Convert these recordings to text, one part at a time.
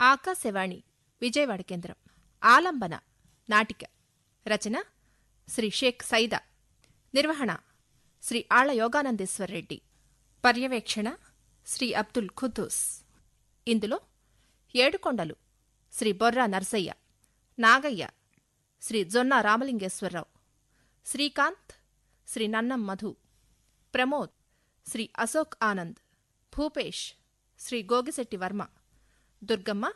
ఆకాశవాణి విజయవాడ కేంద్రం. ఆలంబన నాటిక. రచన శ్రీ షేక్ సైదా. నిర్వహణ శ్రీ ఆళ్ళ యోగానందేశ్వర్ రెడ్డి. పర్యవేక్షణ శ్రీ అబ్దుల్ ఖుద్దూస్. ఇందులో ఏడుకొండలు శ్రీ బొర్రా నర్సయ్య నాగయ్య శ్రీ జొన్న రామలింగేశ్వరరావు శ్రీకాంత్ శ్రీ నన్నం మధు ప్రమోద్ శ్రీ అశోక్ ఆనంద్ భూపేష్ శ్రీ గోగిశెట్టి వర్మ. దుర్గమ్మ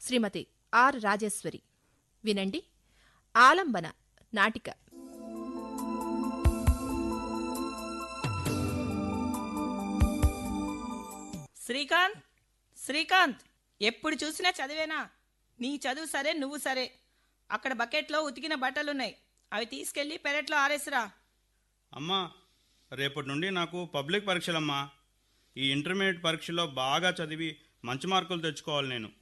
శ్రీమతి ఆర్ రాజేశ్వరి. వినండి ఆలంబన నాటిక. శ్రీకాంత్ శ్రీకాంత్ ఎప్పుడు చూసినా చదివేనా? నీ చదువు సరే నువ్వు సరే. అక్కడ బకెట్లో ఉతికిన బట్టలున్నాయి. అవి తీసుకెళ్ళి పెరట్లో ఆరేసిరా. అమ్మా రేపటి నుండి నాకు పబ్లిక్ పరీక్షలమ్మా. ఈ ఇంటర్మీడియట్ పరీక్షలో బాగా చదివి మంచి మార్కులు తెచ్చుకోవాలి నేను.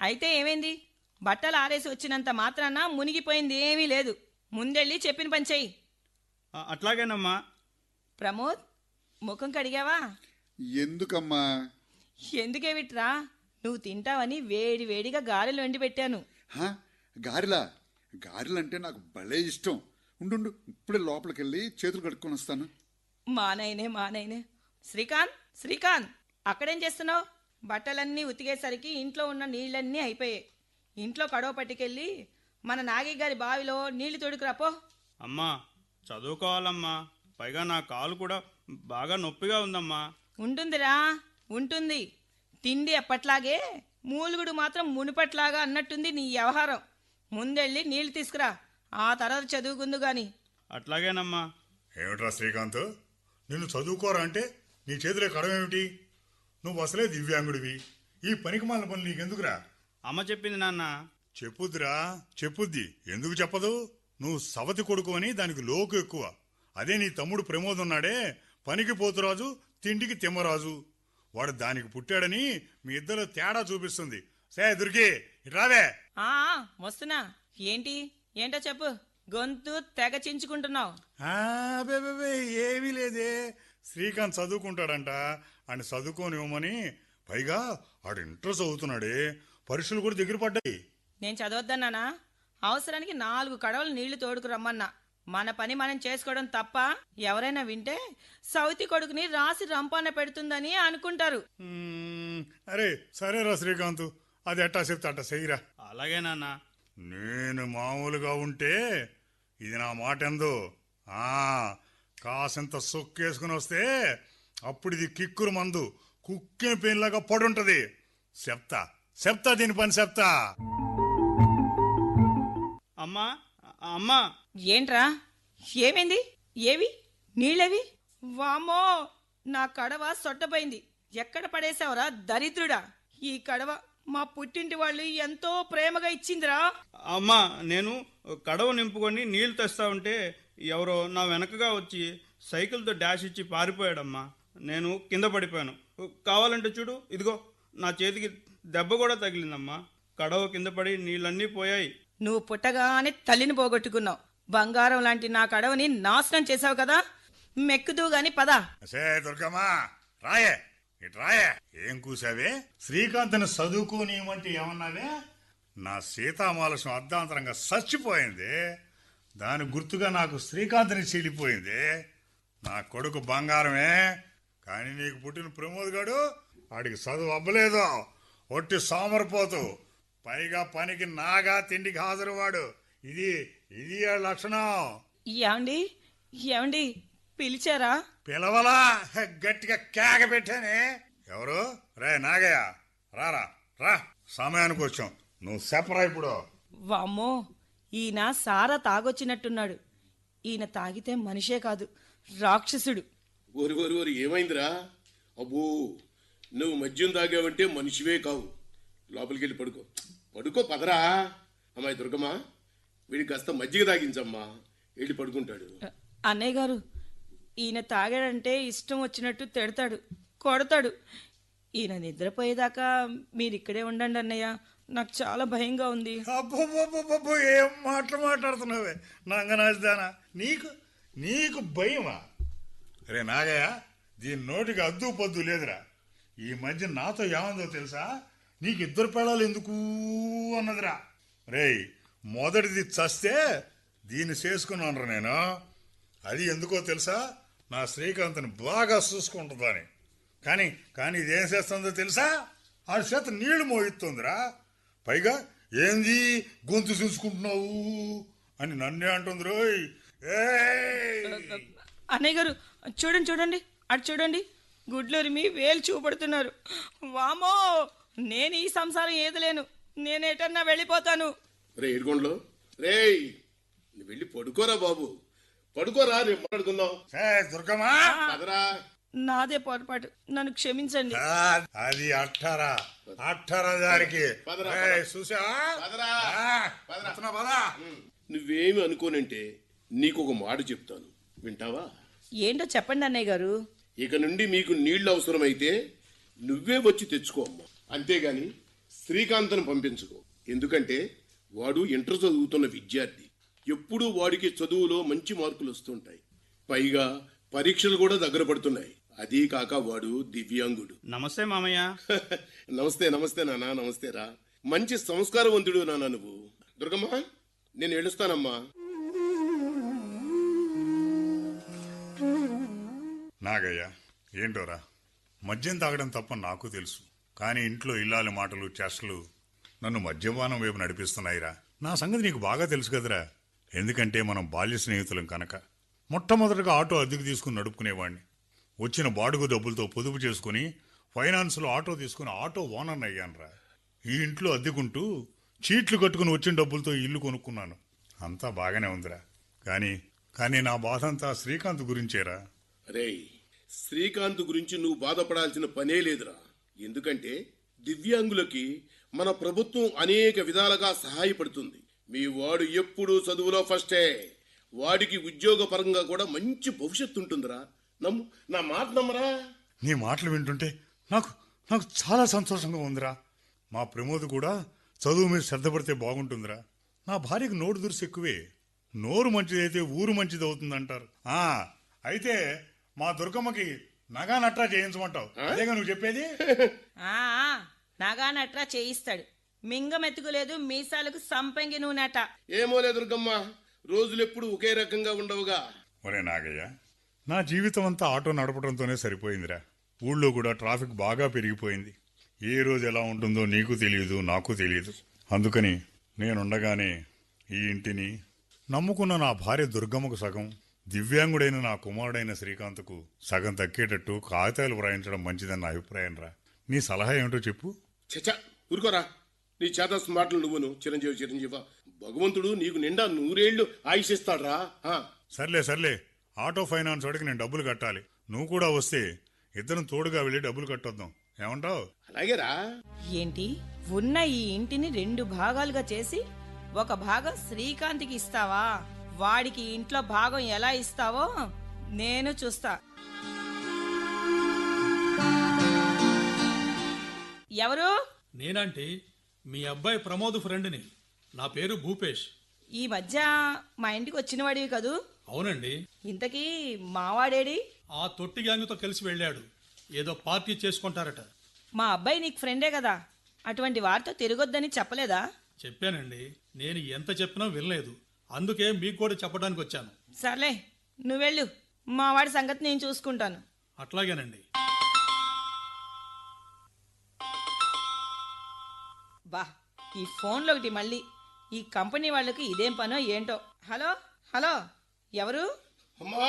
అయితే ఏమైంది? బట్టలు ఆరేసి వచ్చినంత మాత్రాన మునిగిపోయింది ఏమీ లేదు. ముందెళ్ళి చెప్పిన పని చెయ్యి. అట్లాగేనమ్మా. ప్రమోద్ ముఖం కడిగావా? ఎందుకమ్మా? ఎందుకేమిట్రా నువ్వు తింటావని వేడి వేడిగా గారెలు వండి పెట్టాను. హా? గారెలా? గారెలంటే నాకు భలే ఇష్టం. ఉండు ఇప్పుడే లోపలికి వెళ్ళి చేతులు కడుక్కొని వస్తాను. మానైనే మానైనే. శ్రీకాంత్ శ్రీకాంత్ అక్కడేం చేస్తున్నావు? బట్టలన్నీ ఉతికేసరికి ఇంట్లో ఉన్న నీళ్ళన్నీ అయిపోయాయి. ఇంట్లో కడవ పట్టుకెళ్ళి మన నాగి గారి బావిలో నీళ్ళు తొడుకురాపో అమ్మా చదువుకోవాలమ్మా. పైగా నా కాలు కూడా బాగా నొప్పిగా ఉందమ్మా. ఉంటుందిరా ఉంటుంది. తిండి ఎప్పట్లాగే మూలుగుడు మాత్రం మునుపట్లాగా అన్నట్టుంది నీ వ్యవహారం. ముందెళ్ళి నీళ్ళు తీసుకురా. ఆ తర్వాత చదువుకుందు గాని. అట్లాగేనమ్మా. ఏమిట్రా శ్రీకాంత్? నిన్ను చదువుకోరా అంటే నీ చేతిలో కడమేమిటి నువ్వు అసలే దివ్యాంగుడివి. ఈ పనికి మాలిన పనులు నీకెందుకురా? అమ్మ చెప్పింది నాన్న. చెప్పుద్దిరా చెప్పుద్ది. ఎందుకు చెప్పదు? నువ్వు సవతి కొడుకు అని దానికి లోకు ఎక్కువ. అదే నీ తమ్ముడు ప్రమోద్ ఉన్నాడే పనికి పోతురాజు తిండికి తిమ్మరాజు. వాడు దానికి పుట్టాడని మీ ఇద్దరు తేడా చూపిస్తుంది. సే దుర్గి రావే. ఆ వస్తున్నా. ఏంటి? ఏంటో చెప్పు. గొంతు తెగ చించుకుంటున్నావు. ఏమీ లేదే. శ్రీకాంత్ చదువుకుంటాడంట. ఆయన చదువుకోనివ్వమని పైగా ఆడు ఇంటర్ చదువుతున్నాడే. పరీక్షలు కూడా దగ్గర పడ్డాయి. నేను చదవద్దన్నానా? అవసరానికి నాలుగు కడవలు నీళ్ళు తోడుకు రమ్మన్నా. మన పని మనం చేసుకోవడం తప్ప ఎవరైనా వింటే సౌతి కొడుకుని రాసి రంపాన పెడుతుందని అనుకుంటారు. అరే సరేరా శ్రీకాంత్. అది ఎట్టా చెప్తా అట్టా చెయ్యిరా. అలాగే నాన్న. నేను మామూలుగా ఉంటే ఇది నా మాట ఎందు ఆ కాసంత సొక్కేసుకుని వస్తే అప్పుడు ఇది కిక్కురు మందు. కుక్కిన పెయిన్లాగా పడుంటది. చెప్తా చెప్తా దీని పని చెప్తా అమ్మా అమ్మా. ఏంట్రా? ఏమైంది? ఏవి? నీళ్ళవి? వామో నా కడవ సొట్టపోయింది. ఎక్కడ పడేసావురా దరిద్రుడా? ఈ కడవ మా పుట్టింటి వాళ్ళు ఎంతో ప్రేమగా ఇచ్చిందిరా. అమ్మా నేను కడవ నింపుకొని నీళ్ళు తెస్తా ఉంటే ఎవరో నా వెనకగా వచ్చి సైకిల్తో డాష్ ఇచ్చి పారిపోయాడమ్మా. నేను కింద పడిపోయాను. కావాలంటే చూడు ఇదిగో నా చేతికి దెబ్బ కూడా తగిలిందమ్మా. కడవ కింద పడి నీళ్ళన్నీ పోయాయి. నువ్వు పుట్టగానే తల్లిని పోగొట్టుకున్నావు. బంగారం లాంటి నా కడవని నాశనం చేశావు కదా? మెక్కుదు గాని పద. సే దుర్గమ్మా రాయే ఇటు రాయే. ఏం కూసావే? శ్రీకాంత్ని చదువుకోనియమంటే ఏమన్నావే? నా సీతామాలసం అర్ధాంతరంగా చచ్చిపోయింది. దాని గుర్తుగా నాకు శ్రీకాంత్ని చీలిపోయింది. నా కొడుకు బంగారమే. కానీ నీకు పుట్టిన ప్రమోద్ గాడు వాడికి చదువు అవ్వలేదు. ఒట్టి సోమరిపోతు. పైగా పనికి నాగా తిండికి హాజరు వాడు ఇది ఇది లక్షణం. ఏమండి? ఏమండి? పిలిచారా? పిలవలా? గట్టిగా కేక పెట్టానే. ఎవరు? రే నాగయ్య. రారా రా. సమయానికి వచ్చాం. నువ్వు చెప్పరా ఇప్పుడు? వామ్మో ఈయన సారా తాగొచ్చినట్టున్నాడు. ఈయన తాగితే మనిషే కాదు రాక్షసుడు. ఓరి ఓరి ఓరి ఏమైందిరా? అబ్బో నువ్వు మద్యం తాగావంటే మనిషివే కావు. లోపలికి వెళ్ళి పడుకో. పడుకో పదరా. అమ్మాయి దుర్గమ్మ వీడికి కాస్త మజ్జిగ తాగించమ్మా. వెళ్ళి పడుకుంటాడు. అన్నయ్య గారు ఈయన తాగాడంటే ఇష్టం వచ్చినట్టు తిడతాడు కొడతాడు. ఈయన నిద్రపోయేదాకా మీరు ఇక్కడే ఉండండి అన్నయ్య. నాకు చాలా భయంగా ఉంది. అబ్బో ఏం మాటలు మాట్లాడుతున్నావే? నంగనాజదానా నీకు నీకు భయమా? రే నాగయ్య దీని నోటికి అద్దు పొద్దు లేదురా. ఈ మధ్య నాతో ఏమందో తెలుసా? నీకు ఇద్దరు పెళ్ళాలు ఎందుకు అన్నదిరా. రేయ్ మొదటిది చస్తే దీన్ని చేసుకున్నానురా నేను. అది ఎందుకో తెలుసా? నా శ్రీకాంత్ని బాగా చూసుకుంటుందని. కానీ కానీ ఇదేం చేస్తుందో తెలుసా? ఆ చేత నీళ్ళు మోయిస్తుందిరా. పైగా ఏంది గొంతు చూసుకుంటున్నావు అని నన్నే అంటుంది రోయ్. ఏ అన్నయ్య గారు చూడండి చూడండి అటు చూడండి. గుడ్లూరిమి వేలు చూపడుతున్నారు. వామో నేను ఈ సంసారం ఏదలేను నేను ఎటన్నా వెళ్ళిపోతాను. రే రేయ్ నువ్వు వెళ్ళి పడుకోరా బాబు. పడుకోరా రేపు మాట్లాడుకుందాం. పదరా. నాదే పొరపాటు. నన్ను క్షమించండి. అది అట్టరా. అట్టరా దానికి. నువ్వేమి అనుకోనంటే నీకు ఒక మాట చెప్తాను. వింటావా? ఏంటో చెప్పండి అన్నయ్య గారు. ఇక నుండి మీకు నీళ్ళు అవసరమైతే నువ్వే వచ్చి తెచ్చుకో అమ్మా. అంతేగాని శ్రీకాంత్ను పంపించుకో. ఎందుకంటే వాడు ఇంటర్ చదువుతున్న విద్యార్థి. ఎప్పుడూ వాడికి చదువులో మంచి మార్కులు వస్తుంటాయి. పైగా పరీక్షలు కూడా దగ్గర పడుతున్నాయి. అదీ కాక వాడు దివ్యాంగుడు. నమస్తే మామయ్య. నమస్తే నమస్తే నాన్న నమస్తే రా. మంచి సంస్కారవంతుడు నాన్న నువ్వు. దుర్గమ్మ నేను ఏడుస్తానమ్మా. నాగయ్య ఏంటోరా? మద్యం తాగడం తప్ప నాకు తెలుసు. కానీ ఇంట్లో ఇల్లాలి మాటలు చేష్టలు నన్ను మద్యపానం వైపు నడిపిస్తున్నాయిరా. నా సంగతి నీకు బాగా తెలుసు కదరా. ఎందుకంటే మనం బాల్య స్నేహితులం కనుక. మొట్టమొదటగా ఆటో అద్దెకు తీసుకుని నడుపుకునేవాడిని వచ్చిన బాడుగు డబ్బులతో పొదుపు చేసుకుని ఫైనాన్స్లో ఆటో తీసుకుని ఆటో ఓనర్ అయ్యానురా. ఈ ఇంట్లో అద్దెకుంటూ చీట్లు కట్టుకుని వచ్చిన డబ్బులతో ఇల్లు కొనుక్కున్నాను. అంతా బాగానే ఉందిరా. కానీ కానీ నా బాధ అంతా శ్రీకాంత్ గురించేరా? రేయ్ శ్రీకాంత్ గురించి నువ్వు బాధపడాల్సిన పనే లేదురా. ఎందుకంటే దివ్యాంగులకి మన ప్రభుత్వం అనేక విధాలుగా సహాయపడుతుంది. మీ వాడు ఎప్పుడూ చదువులో ఫస్టే వాడికి ఉద్యోగ పరంగా కూడా మంచి భవిష్యత్తు ఉంటుందిరా. నమ్ము నా మాట నమ్మరా? నీ మాటలు వింటుంటే నాకు నాకు చాలా సంతోషంగా ఉందిరా. మా ప్రమోద్ కూడా చదువు మీద శ్రద్ధ పడితే బాగుంటుందిరా. నా భార్యకు నోటు దురుసు ఎక్కువే. నోరు మంచిదైతే ఊరు మంచిది అవుతుందంటారు ఆ అయితే మా దుర్గమ్మకి నగా నట్రా చేయించమంటావు. అదేగా నువ్వు చెప్పేది? ఆ నాగా నట్రా చేయిస్తాడు. మింగమెత్తుకులేదు మీసాలకు సంపంగి నూనెట. ఏమోలే దుర్గమ్మ రోజులెప్పుడు ఒకే రకంగా ఉండవుగా. ఒరే నాగయ్య నా జీవితం అంతా ఆటో నడపడంతోనే సరిపోయిందిరా. ఊళ్ళో కూడా ట్రాఫిక్ బాగా పెరిగిపోయింది. ఏ రోజు ఎలా ఉంటుందో నీకు తెలియదు నాకు తెలియదు అందుకని నేనుండగానే ఈ ఇంటిని నమ్ముకున్న నా భార్య దుర్గమ్మకు సగం దివ్యాంగుడైన నా కుమారుడైన శ్రీకాంత్కు సగం దక్కేటట్టు కాగితాలు వ్రాయించడం మంచిదని నా అభిప్రాయం రా. నీ సలహా ఏమిటో చెప్పు. చచ్చా ఊరుకోరా. నీ చేత మాటలు నువ్వును. చిరంజీవి చిరంజీవ. భగవంతుడు నీకు నిండా నూరేళ్ళు ఆయుషిస్తాడ్రా. ఆ, సర్లే సర్లే. ఆటో ఫైనాన్స్ వాడికి నేను డబ్బులు కట్టాలి. నువ్వు కూడా వస్తే ఇద్దరం తోడుగా వెళ్ళి డబ్బులు కట్టొద్దాం. ఏమంటావు? అలాగేరా. ఏంటి? ఉన్న ఈ ఇంటిని రెండు భాగాలుగా చేసి ఒక భాగం శ్రీకాంత్కి ఇస్తావా? వాడికి ఇంట్లో భాగం ఎలా ఇస్తావో నేను చూస్తా. ఎవరు? నేనంటే మీ అబ్బాయి ప్రమోద్ ఫ్రెండ్ని. నా పేరు భూపేష్. ఈ మధ్య మా ఇంటికి వచ్చిన వాడివి కదూ? అవునండి. ఇంతకీ మావాడేడి? ఆ తొట్టి గ్యాంగ్తో కలిసి వెళ్ళాడు. ఏదో పార్టీ చేసుకుంటారట. మా అబ్బాయి నీకు ఫ్రెండే కదా. అటువంటి వారితో తిరగొద్దని చెప్పలేదా? చెప్పానండి. నేను ఎంత చెప్పినా వినలేదు. అందుకే మీకు కూడా చెప్పడానికి వచ్చాను. సర్లే నువ్వెళ్ళు మా వాడి సంగతి నేను చూసుకుంటాను. అట్లాగేనండి. బా ఈ ఫోన్లో ఒకటి మళ్ళీ. ఈ కంపెనీ వాళ్ళకి ఇదేం పనో ఏంటో. హలో హలో ఎవరు? అమ్మా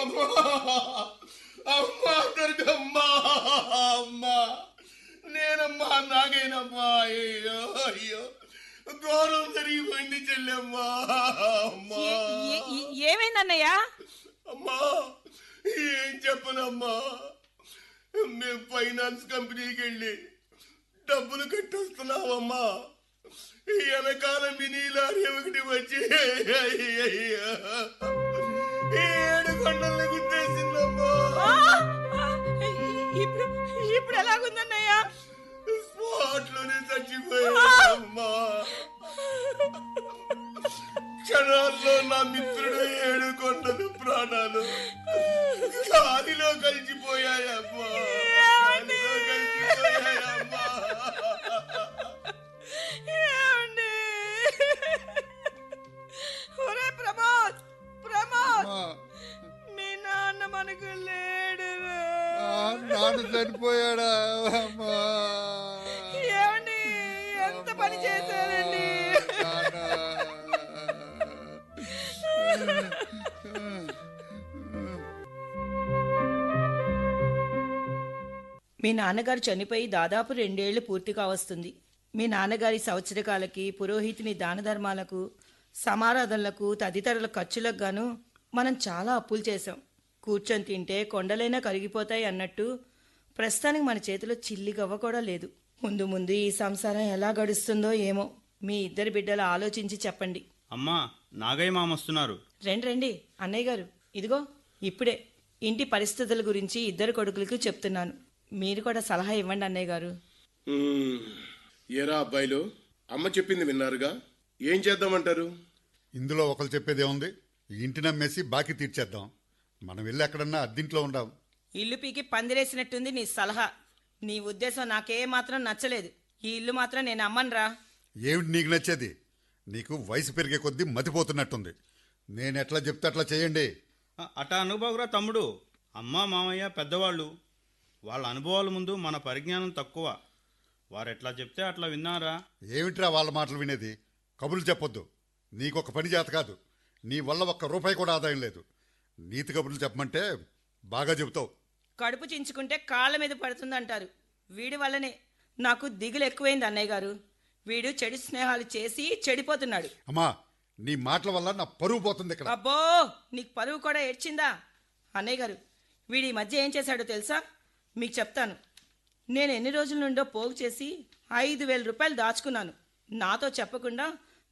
అమ్మా అమ్మా దుర్గమ్మా అమ్మా. నేనమ్మా నాగేనమ్మా. అయ్యో అయ్యో. ఘోరం జరిగిపోయింది చెల్లెమ్మా ఏమైందన్నయ్యా అమ్మా ఏం చెప్పనమ్మా మేము ఫైనాన్స్ కంపెనీకి వెళ్ళి డబ్బులు కట్టొస్తున్నావమ్మా ఈ వెనకాల మినీ లారీ ఒకటి వచ్చి ఏడు కొండల్ని! ఆ! ఇప్పుడు ఇప్పుడు ఎలాగుందన్నయ్యా వాటిలోనే చచ్చిపోయామ్మా క్షణాల్లో నా మిత్రుడు ఏడు కొండలు ప్రాణాలు గాలిలో కలిసిపోయాయమ్మా గాలిలో కలిసిపోయాయమ్మా ప్రమోద్ ప్రమోద్ మీ నాన్న మనకు లేడు నాన్న చనిపోయాడా మీ నాన్నగారు చనిపోయి దాదాపు రెండేళ్ళు పూర్తిగా వస్తుంది. మీ నాన్నగారి సంవత్సరకాలకి పురోహితుని దాన ధర్మాలకు సమారాధనలకు తదితరుల ఖర్చులకు గాను మనం చాలా అప్పులు చేశాం. కూర్చొని తింటే కొండలైనా కరిగిపోతాయి అన్నట్టు ప్రస్తుతానికి మన చేతిలో చిల్లి గవ్వ కూడా లేదు. ముందు ముందు ఈ సంసారం ఎలా గడుస్తుందో ఏమో మీ ఇద్దరు బిడ్డలు ఆలోచించి చెప్పండి. అమ్మా నాగయ్య మామ వస్తున్నారు. రండి రండి అన్నయ్య గారు ఇదిగో ఇప్పుడే. ఇంటి పరిస్థితుల గురించి ఇద్దరు కొడుకులకు చెప్తున్నాను. మీరు కూడా సలహా ఇవ్వండి అన్నయ్య గారు. ఏరా అబ్బాయిలు అమ్మ చెప్పింది విన్నారుగా? ఏం చేద్దామంటారు? ఇందులో ఒకరు చెప్పేది ఏముంది? ఇంటిని అమ్మేసి బాకీ తీర్చేద్దాం. మనం వెళ్ళి ఎక్కడన్నా అద్దింట్లో ఉండాం. ఇల్లు పీకి పందిరేసినట్టుంది నీ సలహా. నీ ఉద్దేశం నాకే మాత్రం నచ్చలేదు. ఈ ఇల్లు మాత్రం నేను అమ్మనురా. ఏమిటి నీకు నచ్చేది? నీకు వయసు పెరిగే కొద్దీ మతిపోతున్నట్టుంది. నేను ఎట్లా చెప్తే అట్లా చేయండి. ఆ, అటా అనుభవరా తమ్ముడు? అమ్మ మామయ్య పెద్దవాళ్ళు. వాళ్ళ అనుభవాల ముందు మన పరిజ్ఞానం తక్కువ. వారు ఎట్లా చెప్తే అట్లా విన్నారా? ఏమిట్రా వాళ్ళ మాటలు వినేది? కబుర్లు చెప్పొద్దు. నీకొక పని చేత కాదు. నీ వల్ల ఒక్క రూపాయి కూడా ఆదాయం లేదు. నీతి కబుర్లు చెప్పమంటే బాగా చెబుతావు. కడుపు చించుకుంటే కాళ్ళ మీద పడుతుందంటారు. వీడి వల్లనే. నాకు దిగులు ఎక్కువైంది అన్నయ్య గారు. వీడు చెడు స్నేహాలు చేసి చెడిపోతున్నాడు. అమ్మా నీ మాటల వల్ల నా పరువు పోతుంది ఇక్కడ. అబ్బో నీకు పరువు కూడా ఏడ్చిందా? అన్నయ్య గారు వీడి ఈ మధ్య ఏం చేశాడో తెలుసా? మీకు చెప్తాను. నేను ఎన్ని రోజుల నుండో పోగు చేసి ఐదు వేల రూపాయలు దాచుకున్నాను. నాతో చెప్పకుండా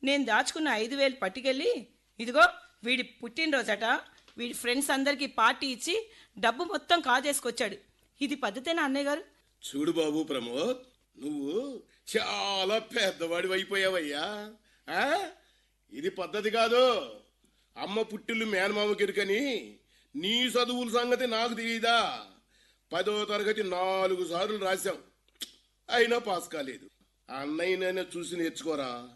నేను దాచుకున్న ఐదు వేలు పట్టుకెళ్ళి ఇదిగో వీడి పుట్టినరోజట వీడి ఫ్రెండ్స్ అందరికీ పార్టీ ఇచ్చి డబ్బు మొత్తం కాజేసుకొచ్చాడు. ఇది పద్ధతేనా అన్నయ్య గారు? చూడు బాబు ప్రమోద్ నువ్వు చాలా పెద్దవాడి అయిపోయావయ్యా. ఇది పద్ధతి కాదు. అమ్మ పుట్టిల్లు మేనమామకిరికని నీ చదువుల సంగతి నాకు తెలియదా పదో తరగతి నాలుగు సార్లు రాశాం. అయినా పాస్ కాలేదు. అన్నయ్యనైనా చూసి నేర్చుకోరా.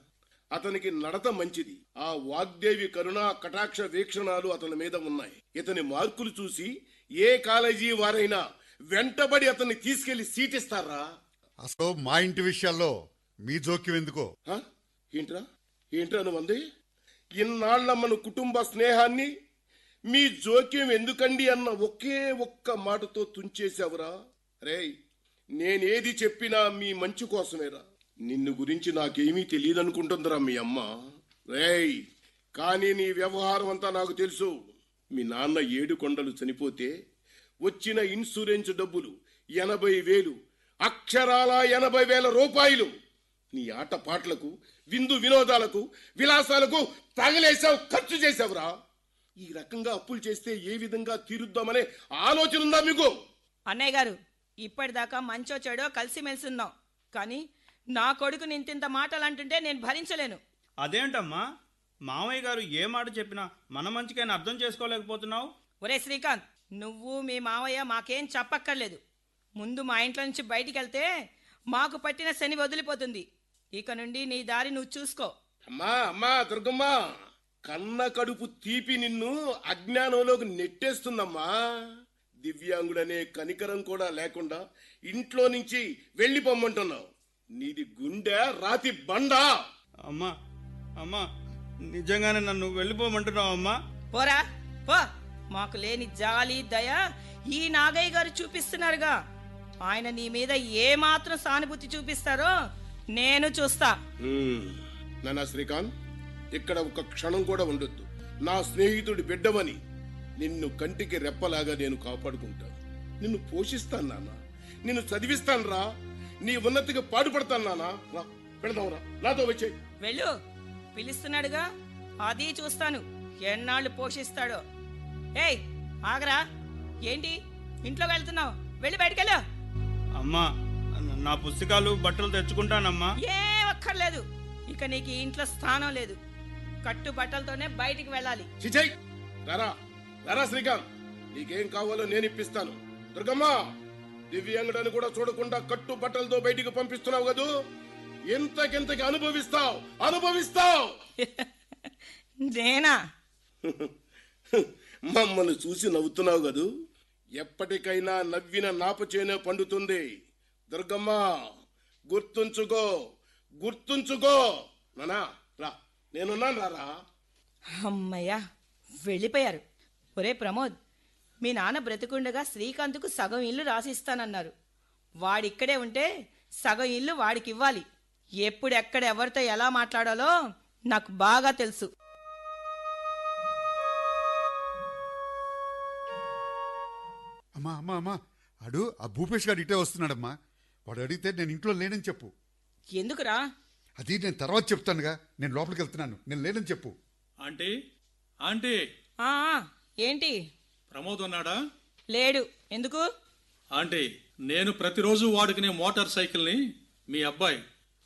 అతనికి నడత మంచిది. ఆ వాగ్దేవి కరుణ కటాక్ష వీక్షణాలు అతని మీద ఉన్నాయి. ఇతని మార్కులు చూసి ఏ కాలేజీ వారైనా వెంటబడి అతన్ని తీసుకెళ్ళి సీటిస్తారా? అసలు మా ఇంటి విషయాల్లో మీ జోక్యం ఎందుకో? ఏంట్రా? ఏంట్రా నువ్వంది? ఇన్నాళ్ళ మన కుటుంబ స్నేహాన్ని మీ జోక్యం ఎందుకండి అన్న ఒకే ఒక్క మాటతో తుంచేశావురా? రేయ్ నేనేది చెప్పినా మీ మంచి కోసమేరా. నిన్ను గురించి నాకేమీ తెలియదనుకుంటుందిరా మీ అమ్మ. రేయ్ కానీ నీ వ్యవహారం అంతా నాకు తెలుసు. మీ నాన్న ఏడు కొండలు చనిపోతే వచ్చిన ఇన్సూరెన్స్ డబ్బులు ఎనభై వేలు అక్షరాల ఎనభై వేల రూపాయలు. నీ ఆటపాటలకు విందు వినోదాలకు విలాసాలకు తగలేసావు ఖర్చు చేసావురా ఈ రకంగా అప్పులు చేస్తే ఏ విధంగా తీరుద్దామనే ఆలోచన ఉందా మీకు? అన్నయ్య గారు ఇప్పటిదాకా మంచో చెడో కలిసిమెలిసి ఉన్నాం కానీ నా కొడుకు నింతింత మాటలు అంటుంటే నేను భరించలేను. అదేంటమ్మా? మామయ్య గారు ఏ మాట చెప్పినా మన మంచికైనా అర్థం చేసుకోలేకపోతున్నావు? ఒరే శ్రీకాంత్ నువ్వు మీ మావయ్య మాకేం చెప్పక్కర్లేదు. ముందు మా ఇంట్లో నుంచి బయటికి వెళ్తే మాకు పట్టిన శని వదిలిపోతుంది. ఇక నుండి నీ దారి నువ్వు చూసుకో. అమ్మా అమ్మా దుర్గమ్మ! కన్న కడుపు తీపి నిన్ను అజ్ఞానంలోకి నెట్టేస్తుందమ్మా. దివ్యాంగుడనే కనికరం కూడా లేకుండా ఇంట్లో నుంచి వెళ్ళిపోమ్మంటున్నావు. నీది గుండె రాతి బండా. అమ్మా అమ్మా నిజంగానే నన్ను వెళ్ళిపోమంటున్నావు అమ్మా. పోరా పో. మాకు లేని జాలి దయ ఈ నాగయ్య గారు చూపిస్తున్నారుగా. ఆయన నీ మీద ఏ మాత్రం సానుభూతి చూపిస్తారో నేను చూస్తా. హ్మ్. నానా శ్రీకాంత్ ఇక్కడ ఒక క్షణం కూడా ఉండొద్దు. నా స్నేహితుడి బిడ్డవని నిన్ను కంటికి రెప్పలాగా నేను కాపాడుకుంటాను. నిన్ను పోషిస్తాను నాన్న. నిన్ను చదివిస్తాను రా. నీ ఉన్నతికి పాటుపడతాను నాన్న. రా పెడదాం రా. నాతో వచ్చే వెళ్ళు. పిలుస్తున్నాడుగా. అది చూస్తాను. ఎన్నాళ్ళు పోషిస్తాడో. ఏయ్ ఆగరా. ఏంటి? ఇంట్లోకి వెళ్తున్నావు. వెళ్ళి బయటకెళ్ళు. అమ్మా నా పుస్తకాలు బట్టలు తెచ్చుకుంటానమ్మా. ఏ ఒక్కర్లేదు. ఇక నీకు ఇంట్లో స్థానం లేదు. కట్టు బట్టలతోనే బయటికి వెళ్ళాలి. చిచై రారా రారా శ్రీకాంత్. నీకేం కావాలో నేను ఇప్పిస్తాను దుర్గమ్మ దివ్యాంగుడని కూడా చూడకుండా కట్టు బట్టలతో బయటికి పంపిస్తున్నావు కదూ? ఎంతకెంతకి అనుభవిస్తావు? అనుభవిస్తావు! నేనా? మమ్మల్ని చూసి నవ్వుతున్నావు కదూ? ఎప్పటికైనా నవ్విన నాపచేనే పండుతుంది. దుర్గమ్మ గుర్తుంచుకో గుర్తుంచుకో. నానా రా. నేనున్నాను రారా. అమ్మయ్యా వెళ్ళిపోయారు. ఒరే ప్రమోద్ మీ నాన్న బ్రతికుండగా శ్రీకాంత్కు సగం ఇల్లు రాసిస్తానన్నారు. వాడిక్కడే ఉంటే సగం ఇల్లు వాడికి ఇవ్వాలి ఎప్పుడు ఎక్కడ ఎవరితో ఎలా మాట్లాడాలో నాకు బాగా తెలుసు. అమ్మా అమ్మా అమ్మా అడు ఆ భూపేష్ గారు ఇటే వస్తున్నాడమ్మా. వాడు అడిగితే నేను ఇంట్లో లేనని చెప్పు. ఎందుకురా? అది నేను తర్వాత చెప్తానుగా. నేను లోపలికి వెళ్తున్నాను. నేను లేనని చెప్పు. Aunty aunty. ఆ, ఆ, ఏంటి? ప్రమోద్ ఉన్నాడా? లేడు. ఎందుకు? ఆంటీ నేను ప్రతిరోజు వాడుకునే మోటార్ సైకిల్ని మీ అబ్బాయి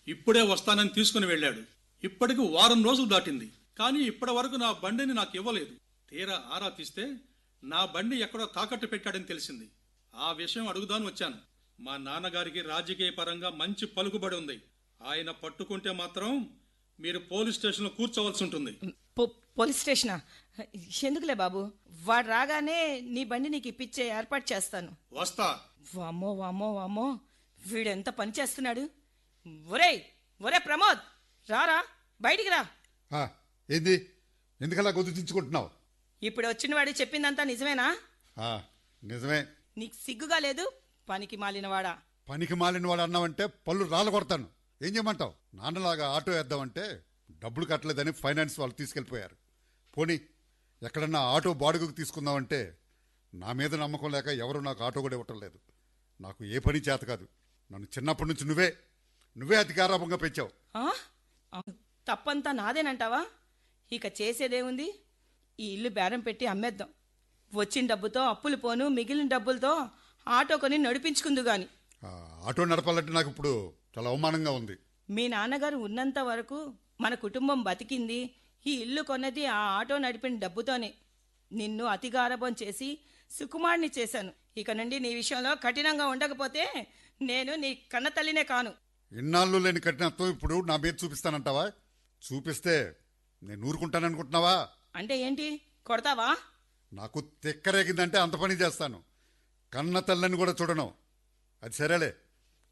ఇప్పుడే వస్తానని తీసుకుని వెళ్ళాడు. ఇప్పటికి వారం రోజులు దాటింది. కానీ ఇప్పటి వరకు నా బండిని నాకు ఇవ్వలేదు. తీరా ఆరా తీస్తే నా బండి ఎక్కడో తాకట్టు పెట్టాడని తెలిసింది. ఆ విషయం అడుగుదాని వచ్చాను. మా నాన్నగారికి రాజకీయ పరంగా మంచి పలుకుబడి ఉంది. ఆయన పట్టుకుంటే మాత్రం మీరు పోలీస్ స్టేషన్లో కూర్చోవలసి ఉంటుంది. పో- పోలీస్ స్టేషనా? ఎందుకులే బాబు? వాడు రాగానే నీ బండి నీకు ఇప్పించే ఏర్పాటు చేస్తాను. వస్తా. వామ్మో వామ్మో వామ్మో. వీడెంత పని చేస్తున్నాడు? ఒరేయ్ ఒరే ప్రమోద్! రారా? బయటికి రా. ఆ, ఏంది? ఎందుకలా గుర్తించుకుంటున్నావు ఇప్పుడు వచ్చిన వాడు చెప్పిందంతా నిజమేనా? ఆ, నిజమే. నీకు సిగ్గుగా లేదు? పనికి మాలినవాడా? పనికి మాలిన వాడు అన్నావంటే పళ్ళు రాళ్ళు కొడతాను ఏం చేయమంటావు? నాన్నలాగా ఆటో వేద్దామంటే డబ్బులు కట్టలేదని ఫైనాన్స్ వాళ్ళు తీసుకెళ్ళిపోయారు. పోనీ ఎక్కడన్నా ఆటో బాడుగకు తీసుకుందామంటే నా మీద నమ్మకం లేక ఎవరు నాకు ఆటో కూడా ఇవ్వటం లేదు. నాకు ఏ పని చేత కాదు. నన్ను చిన్నప్పటి నుంచి నువ్వే నువ్వే అధికారాపంగా పెంచావు. తప్పంతా నాదేనంటావా? ఇక చేసేదేముంది? ఈ ఇల్లు బేరం పెట్టి అమ్మేద్దాం. వచ్చిన డబ్బుతో అప్పులు పోను మిగిలిన డబ్బులతో ఆటో కొని నడిపించుకుందు గాని ఆటో నడపాలంటే నాకు ఇప్పుడు చాలా అవమానంగా ఉంది. మీ నాన్నగారు ఉన్నంత వరకు మన కుటుంబం బతికింది. ఈ ఇల్లు కొన్నది ఆ ఆటో నడిపిన డబ్బుతోనే. నిన్ను అతిగారభం చేసి సుకుమార్ని చేశాను. ఇక నుండి నీ విషయంలో కఠినంగా ఉండకపోతే నేను నీ కన్న తల్లినే కాను. ఇన్నాళ్ళు లేని కఠినత్వం ఇప్పుడు నా మీద చూపిస్తానంటావా? చూపిస్తే నేను ఊరుకుంటాననుకుంటున్నావా? అంటే ఏంటి? కొడతావా? నాకు తిక్కరేగిందంటే అంత పని చేస్తాను. కన్న తల్లని కూడా చూడను. అది సరేలే.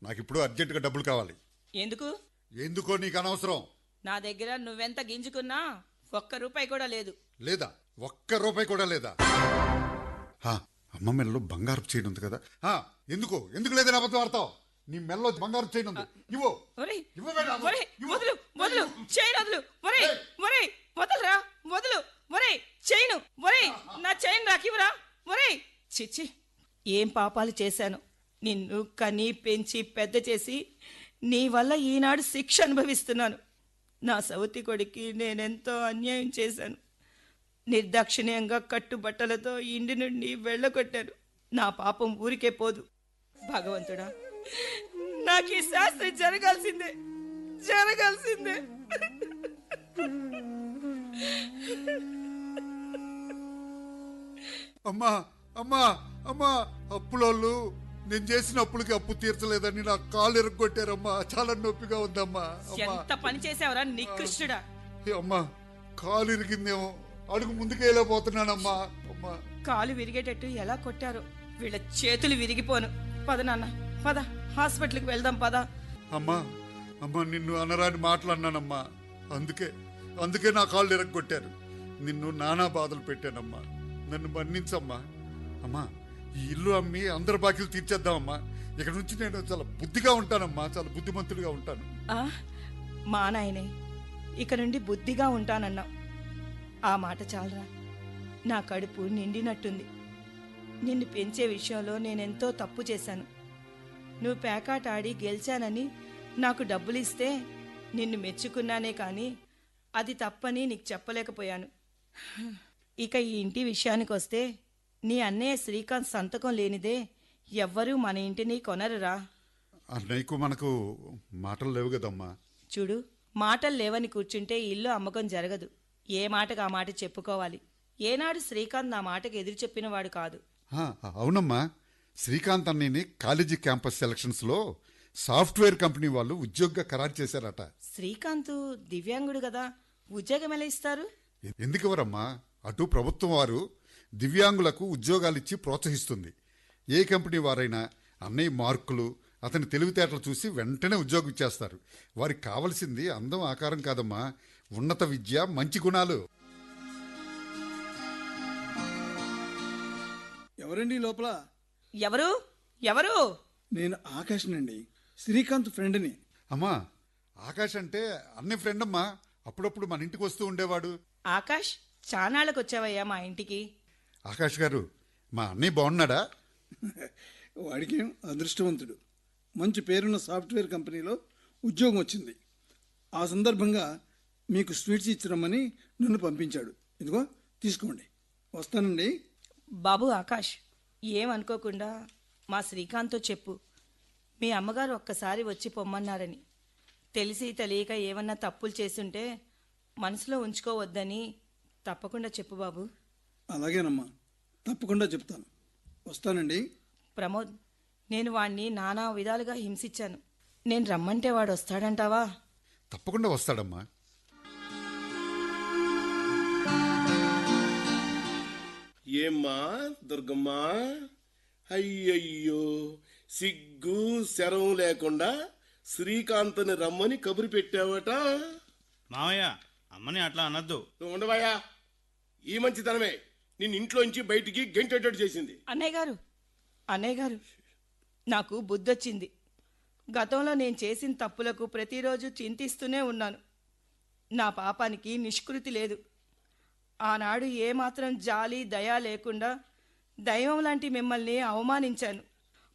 నాకు ఇప్పుడు అర్జెంటుగా డబ్బులు కావాలి. ఎందుకు? ఎందుకో నీకు అనవసరం నా దగ్గర నువ్వెంత గింజుకున్నా ఒక్క రూపాయి కూడా లేదు. లేదా? ఒక్క రూపాయి కూడా లేదా? హా, అమ్మ మెల్లో బంగారు చైన్ ఉంది కదా. హా, ఎందుకు? ఎందుకు లేదని అబద్ధం ఆడతావు? నీ మెల్లో బంగారు చైన్ ఉంది. ఇవ్వు. ఒరేయ్, ఇవ్వు మేడం, ఒరేయ్, ఇవ్వు. వదులు వదులు చైన్ వదులు. ఒరేయ్ ఒరేయ్ వదలరా వదులు ఒరేయ్ చైను ఒరేయ్ నా చైన్ రాకివరా ఒరేయ్. చిచ్చి ఏం పాపాలు చేశాను. నిన్ను కని పెంచి పెద్ద చేసి నీ వల్ల ఈనాడు శిక్ష అనుభవిస్తున్నాను. నా సవతి కొడుకి నేనెంతో అన్యాయం చేశాను. నిర్దాక్షిణ్యంగా కట్టుబట్టలతో ఇంటి నుండి వెళ్ళగొట్టాను. నా పాపం ఊరికే పోదు. భగవంతుడా నాకు ఈ శాస్త్రి జరగాల్సిందే. జరగాల్సిందే. అమ్మా అమ్మా అమ్మా అప్పులోళ్ళు నేను చేసిన అప్పులకి అప్పు తీర్చలేదని నా కాలు ఎరగొట్టారమ్మా. చాలా నొప్పిగా ఉందమ్మా. అమ్మా. ఎంత పని చేసావురా నికృష్టుడా. ఏ అమ్మా కాలు ఇరిగిందేమో. అడుగు ముందుకెళ్ళిపోతున్నానమ్మా అమ్మా. కాలు విరిగేటట్టు ఎలా కొట్టారో. వీళ్ళ చేతులు విరిగిపోను. పద నాన్న పద. హాస్పిటల్కి వెళ్దాం పద. అమ్మా అమ్మా నిన్ను అనరాని మాట్లాడినానమ్మా అందుకే అందుకే నా కాళ్ళు ఎరగొట్టారు. నిన్ను నానా బాధలు పెట్టానమ్మా. నన్ను మన్నించమ్మా. అమ్మా ఈ ఇల్లు అమ్మి అందరి బాకీలు తీర్చేద్దామమ్మా. ఇక్కడ నుంచి నేను చాలా బుద్ధిగా ఉంటానమ్మా చాలా బుద్ధిమంతుడిగా ఉంటాను. ఆ, మా నాయనే ఇక నుండి బుద్ధిగా ఉంటానన్నావు. ఆ మాట చాలరా. నా కడుపు నిండినట్టుంది. నిన్ను పెంచే విషయంలో నేనెంతో తప్పు చేశాను. నువ్వు పేకాట ఆడి గెలిచానని నాకు డబ్బులు ఇస్తే నిన్ను మెచ్చుకున్నానే కానీ అది తప్పని నీకు చెప్పలేకపోయాను. ఇక ఈ ఇంటి విషయానికి వస్తే నీ అన్నయ్య శ్రీకాంత్ సంతకం లేనిదే ఎవ్వరూ మన ఇంటిని కొనరురా. అన్నయ్యకు మనకు మాటలు లేవు కదమ్మా. చూడు మాటలు లేవని కూర్చుంటే ఇల్లు అమ్మకం జరగదు. ఏ మాటకు ఆ మాట చెప్పుకోవాలి? ఏనాడు శ్రీకాంత్ నా మాటకు ఎదురు చెప్పినవాడు కాదు. అవునమ్మా. శ్రీకాంత్ అన్నయ్యని కాలేజీ క్యాంపస్ సెలక్షన్స్లో సాఫ్ట్వేర్ కంపెనీ వాళ్ళు ఉద్యోగంగా ఖరారు చేశారట. శ్రీకాంత్ దివ్యాంగుడు కదా. ఉద్యోగం ఎలా ఇస్తారు? ఎందుకు ఎవరమ్మా? అటు ప్రభుత్వం వారు దివ్యాంగులకు ఉద్యోగాలిచ్చి ప్రోత్సహిస్తుంది. ఏ కంపెనీ వారైనా అన్నయ్య మార్కులు అతని తెలివితేటలు చూసి వెంటనే ఉద్యోగం ఇచ్చేస్తారు. వారికి కావలసింది అందం ఆకారం కాదమ్మా. ఉన్నత విద్య మంచి గుణాలు. ఎవరండి లోపల? ఎవరు? ఎవరు? నేను ఆకాష్నండి శ్రీకాంత్ ఫ్రెండ్ని. అమ్మా ఆకాష్ అంటే అన్నయ్య ఫ్రెండ్ అమ్మా అప్పుడప్పుడు మన ఇంటికి వస్తూ ఉండేవాడు. ఆకాష్ చానాళ్ళకు వచ్చావయ్యా మా ఇంటికి. ఆకాష్ గారు మా అన్నయ్య బాగున్నాడా? వాడికేం అదృష్టవంతుడు. మంచి పేరున్న సాఫ్ట్వేర్ కంపెనీలో ఉద్యోగం వచ్చింది. ఆ సందర్భంగా మీకు స్వీట్స్ ఇచ్చిరమ్మని నన్ను పంపించాడు. ఇదిగో తీసుకోండి. వస్తానండి. బాబు ఆకాష్ ఏమనుకోకుండా మా శ్రీకాంత్తో చెప్పు. మీ అమ్మగారు ఒక్కసారి వచ్చి పొమ్మన్నారని. తెలిసి తెలియక ఏమన్నా తప్పులు చేసుంటే మనసులో ఉంచుకోవద్దని తప్పకుండా చెప్పు బాబు. అలాగేనమ్మా. తప్పకుండా చెప్తాను. వస్తానండి. ప్రమోద్ నేను వాణ్ణి నానా విధాలుగా హింసించాను. నేను రమ్మంటే వాడు వస్తాడంటావా? తప్పకుండా వస్తాడమ్మా. ఏమ్మా దుర్గమ్మా? అయ్యయ్యో సిగ్గు శరం లేకుండా శ్రీకాంత్ని రమ్మని కబురు పెట్టావట. మావయ్య అమ్మని అట్లా అనొద్దు. నువ్వు ఉండవాయా ఈ మంచితనమే. నిన్ను ఇంట్లోంచి బయటికి గెంటేటట్టు చేసింది. అన్నయ్య గారు అన్నయ్య గారు నాకు బుద్ధొచ్చింది. గతంలో నేను చేసిన తప్పులకు ప్రతిరోజు చింతిస్తూనే ఉన్నాను. నా పాపానికి నిష్కృతి లేదు. ఆనాడు ఏమాత్రం జాలి దయ లేకుండా దైవం లాంటి మిమ్మల్ని అవమానించాను.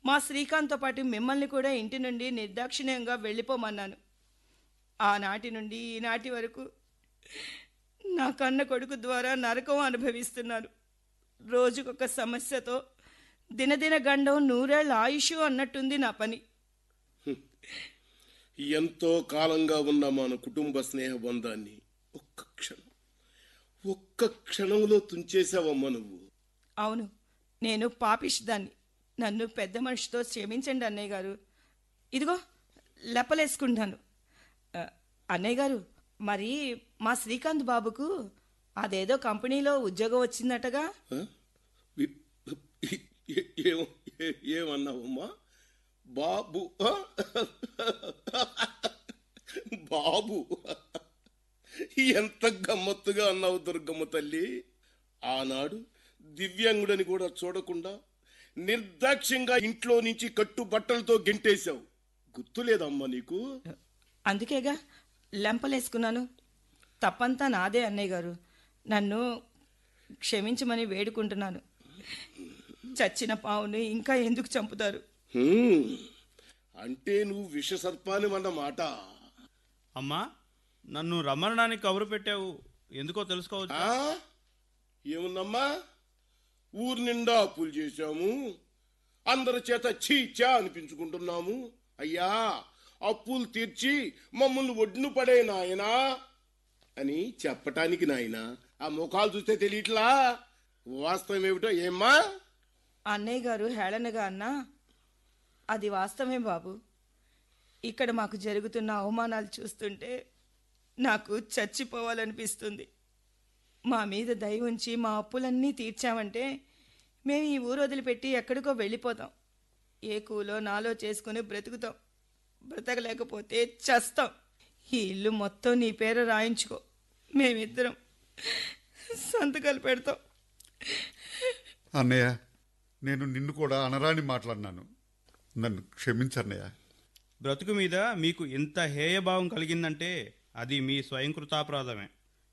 మా శ్రీకాంత్తో పాటు మిమ్మల్ని కూడా ఇంటి నుండి నిర్దాక్షిణ్యంగా వెళ్ళిపోమన్నాను. ఆనాటి నుండి ఈనాటి వరకు నా కన్న కొడుకు ద్వారా నరకం అనుభవిస్తున్నాను. రోజుకొక సమస్యతో దినదిన గండం నూరేళ్ళ ఆయుష్ అన్నట్టుంది నా పని. ఎంతో కాలంగా ఉన్న మన కుటుంబ స్నేహ బంధాన్ని ఒక్క క్షణం ఒక్క క్షణంలో తుంచేశావమ్మా నువ్వు. అవును నేను పాపిష్దాన్ని. నన్ను పెద్ద మనిషితో క్షమించండి అన్నయ్య గారు. ఇదిగో లెప్పలేసుకుంటాను. అన్నయ్య గారు మరి మా శ్రీకాంత్ బాబుకు అదేదో కంపెనీలో ఉద్యోగం వచ్చిందటగా. ఏమన్నావమ్మా? బాబు? బాబు ఎంత గమ్మత్తుగా అన్నావు దుర్గమ్మ తల్లి. ఆనాడు దివ్యాంగుడని కూడా చూడకుండా నిర్దాక్ష్యంగా ఇంట్లో నుంచి కట్టు బట్టలతో గెంటేశావు. గుర్తులేదమ్మా నీకు? అందుకేగా లెంపలేసుకున్నాను. తప్పంతా నాదే అన్నయ్య గారు. నన్ను క్షమించమని వేడుకుంటున్నాను. చచ్చిన పావుని ఇంకా ఎందుకు చంపుతారు. అంటే నువ్వు విష సర్పాని అన్నమాట. అమ్మా నన్ను రమ్మనడానికి కబురు పెట్టావు. ఎందుకో తెలుసుకోవచ్చు? ఆ? ఏముందమ్మా? ఊరు నిండా అప్పులు చేశాము. అందరి చేత చీచా అనిపించుకుంటున్నాము. అయ్యా అప్పులు తీర్చి మమ్మల్ని ఒడ్డును పడే నాయనా. అని చెప్పటానికి నాయన ఆ ముఖాలు చూస్తే తెలియట్లా? వాస్తవం ఏమిటో ఏమ్మా? అన్నయ్య గారు హేళనగా అన్నా అది వాస్తవమే బాబు. ఇక్కడ మాకు జరుగుతున్న అవమానాలు చూస్తుంటే నాకు చచ్చిపోవాలనిపిస్తుంది. మా మీద దయ ఉంచి మా అప్పులన్నీ తీర్చామంటే మేము ఈ ఊరు వదిలిపెట్టి ఎక్కడికో వెళ్ళిపోతాం. ఏ కూలో నాలో చేసుకుని బ్రతుకుతాం. బ్రతకలేకపోతే చస్తాం. ఈ ఇల్లు మొత్తం నీ పేరు రాయించుకో. మేమిద్దరం సంతకాలు పెడతాం. అన్నయ్య నేను నిన్ను కూడా అనరాని మాట్లాడినాను. నన్ను క్షమించన్నయ్య. బ్రతుకు మీద మీకు ఇంత హేయభావం కలిగిందంటే అది మీ స్వయంకృతాపరాధమే.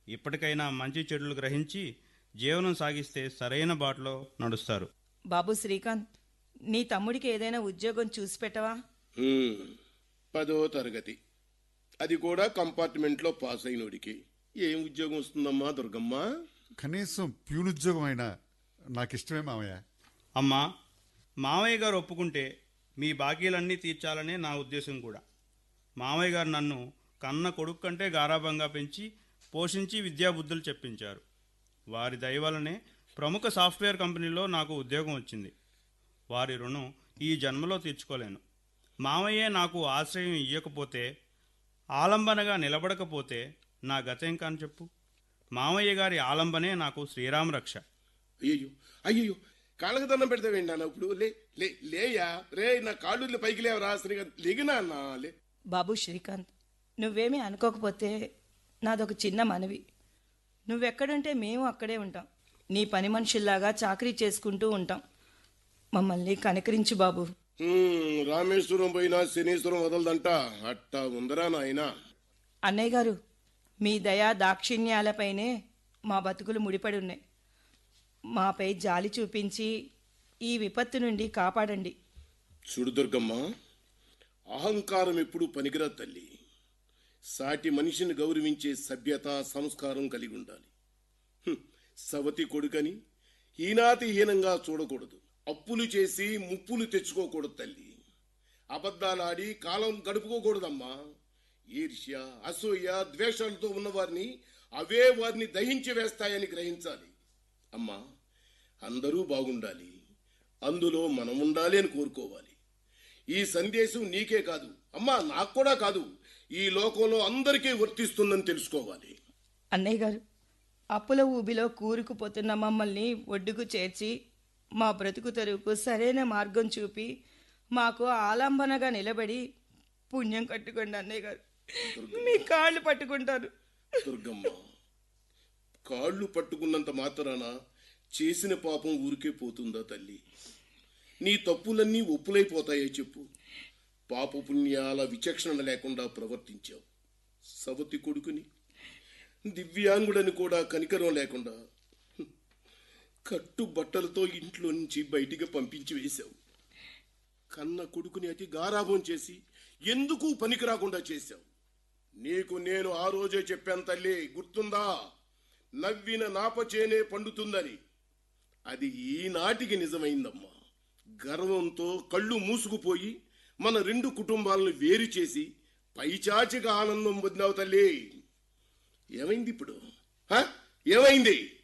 ఇప్పటికైనా మంచి చెడులు గ్రహించి జీవనం సాగిస్తే సరైన బాటలో నడుస్తారు. బాబు శ్రీకాంత్ నీ తమ్ముడికి ఏదైనా ఉద్యోగం చూసి పెట్టవా? హ్మ్. పదో తరగతి. అది కూడా కంపార్ట్మెంట్లో పాస్ అయినోడికి. ఏం ఉద్యోగం వస్తుందమ్మా దుర్గమ్మ? కనీసం ప్యూనుద్యోగం అయినా నాకు ఇష్టమే మామయ్య. అమ్మా మామయ్య గారు ఒప్పుకుంటే మీ బాకీలన్నీ తీర్చాలనే నా ఉద్దేశం కూడా. మామయ్య గారు నన్ను కన్న కొడుకు కంటే గారాభంగా పెంచి పోషించి విద్యాబుద్ధులు చెప్పించారు. వారి దయ వల్లనే ప్రముఖ సాఫ్ట్వేర్ కంపెనీలో నాకు ఉద్యోగం వచ్చింది. వారి రుణం ఈ జన్మలో తీర్చుకోలేను. మామయ్యే నాకు ఆశ్రయం ఇయ్యకపోతే ఆలంబనగా నిలబడకపోతే నా గతేం కాని చెప్పు? మామయ్య గారి ఆలంబనే నాకు శ్రీరామ రక్ష. అయ్యయ్యో అయ్యయ్యో కాళ్ళకు దండం పెడతావేంటి నాన్న ఇప్పుడు? లే లే లేయా రే నా కాళ్ళు పైకి లేవరా? శ్రీకాంత్ లేగినా అన్న? లే. బాబు శ్రీకాంత్ నువ్వేమీ అనుకోకపోతే నాదొక చిన్న మనవి. నువ్వెక్కడుంటే మేము అక్కడే ఉంటాం. నీ పని మనుషుల్లాగా చాకరీ చేసుకుంటూ ఉంటాం. మమ్మల్ని కనికరించు బాబు. రామేశ్వరం పోయినా శనీశ్వరం వదలదంట. అట్టా ఉందరా నాయనా? అన్నయ్య గారు మీ దయా దాక్షిణ్యాలపైనే మా బతుకులు ముడిపడి ఉన్నాయి. మాపై జాలి చూపించి ఈ విపత్తు నుండి కాపాడండి. చూడు దుర్గమ్మ అహంకారం ఎప్పుడు పనికిరా తల్లి. సాటి మనిషిని గౌరవించే సభ్యత సంస్కారం కలిగి ఉండాలి. సవతి కొడుకని హీనాతి హీనంగా చూడకూడదు. అప్పులు చేసి ముప్పులు తెచ్చుకోకూడదు తల్లి. అబద్ధాలాడి కాలం గడుపుకోకూడదమ్మా. ఈర్ష్య అసూయ ద్వేషాలతో ఉన్నవారిని అవే వారిని దహించి వేస్తాయని గ్రహించాలి. అమ్మా అందరూ బాగుండాలి. అందులో మనం ఉండాలి అని కోరుకోవాలి. ఈ సందేశం నీకే కాదు అమ్మా నాకు కూడా కాదు. ఈ లోకంలో అందరికీ వర్తిస్తుందని తెలుసుకోవాలి. అన్నయ్య గారు అప్పుల ఊబిలో కూరుకుపోతున్న మమ్మల్ని ఒడ్డుకు చేర్చి మా బ్రతుకు తెరువుకు సరైన మార్గం చూపి మాకు ఆలంబనగా నిలబడి పుణ్యం కట్టుకోండి అన్నయ్య గారు. మీ కాళ్ళు పట్టుకుంటారు. దుర్గమ్మ కాళ్ళు పట్టుకున్నంత మాత్రాన చేసిన పాపం ఊరికే పోతుందా తల్లి? నీ తప్పులన్నీ ఒప్పులైపోతాయో చెప్పు. పాప పుణ్యాల విచక్షణ లేకుండా ప్రవర్తించావు. సవతి కొడుకుని దివ్యాంగుడని కూడా కనికరం లేకుండా కట్టు బట్టలతో ఇంట్లో నుంచి బయటికి పంపించి వేశావు. కన్న కొడుకుని అతి గారాభం చేసి ఎందుకు పనికి రాకుండా చేశావు? నీకు నేను ఆ రోజే చెప్పాను తల్లి గుర్తుందా? నవ్విన నాపచేనే పండుతుందని. అది ఈనాటికి నిజమైందమ్మా. గర్వంతో కళ్ళు మూసుకుపోయి మన రెండు కుటుంబాలను వేరు చేసి పైచాచిగా ఆనందం పొందావు తల్లి. ఏమైంది ఇప్పుడు? హ? ఏమైంది?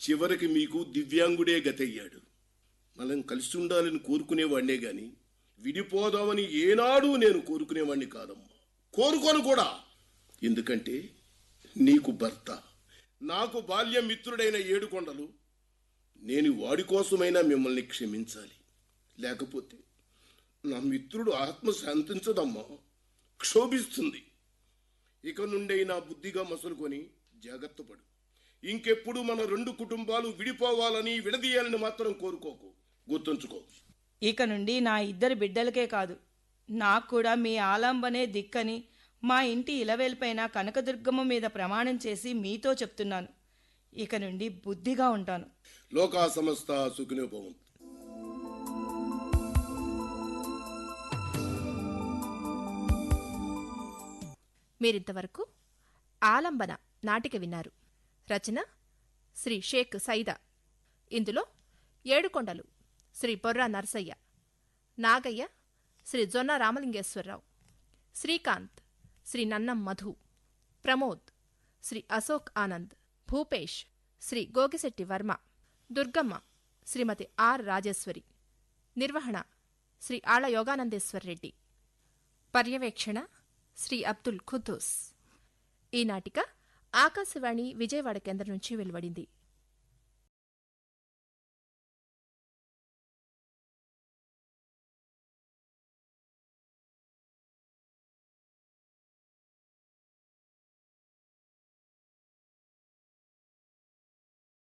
చివరికి మీకు దివ్యాంగుడే గతయ్యాడు. మనం కలిసి ఉండాలని కోరుకునేవాడినే గాని విడిపోదామని ఏనాడు నేను కోరుకునేవాడిని కాదమ్మా. కోరుకోను కూడా. ఎందుకంటే నీకు భర్త నాకు బాల్య మిత్రుడైన ఏడుకొండలు నేను వాడి కోసమైనా మిమ్మల్ని క్షమించాలి. లేకపోతే నా మిత్రుడు ఆత్మ శాంతించదమ్మా. క్షోభిస్తుంది. ఇక నుండైనా బుద్ధిగా మసులుకొని జాగ్రత్త పడు ఇంకెప్పుడు మన రెండు కుటుంబాలు విడిపోవాలని విడదీయాలని మాత్రం కోరుకోకు. గుర్తుంచుకో. ఇక నుండి నా ఇద్దరు బిడ్డలకే కాదు నాకు కూడా మీ ఆలంబనే దిక్కని మా ఇంటి ఇలవేల్పైన కనకదుర్గమ్మ మీద ప్రమాణం చేసి మీతో చెప్తున్నాను. ఇక నుండి బుద్ధిగా ఉంటాను. లోకా సమస్త సుఖినోభవం మీరింతవరకు ఆలంబన నాటిక విన్నారు. రచన శ్రీ షేక్ సైదా. ఇందులో ఏడుకొండలు శ్రీ బొర్రా నరసయ్య నాగయ్య శ్రీ జొన్న రామలింగేశ్వరరావు శ్రీకాంత్ శ్రీ నన్నం మధు ప్రమోద్ శ్రీ అశోక్ ఆనంద్ భూపేష్ శ్రీ గోగిశెట్టి వర్మ దుర్గమ్మ శ్రీమతి ఆర్ రాజేశ్వరి నిర్వహణ శ్రీ ఆళ యోగానందేశ్వర్ రెడ్డి పర్యవేక్షణ శ్రీ అబ్దుల్ ఖుద్దూస్. ఈ నాటిక ఆకాశవాణి విజయవాడ కేంద్రం నుంచి వెలువడింది.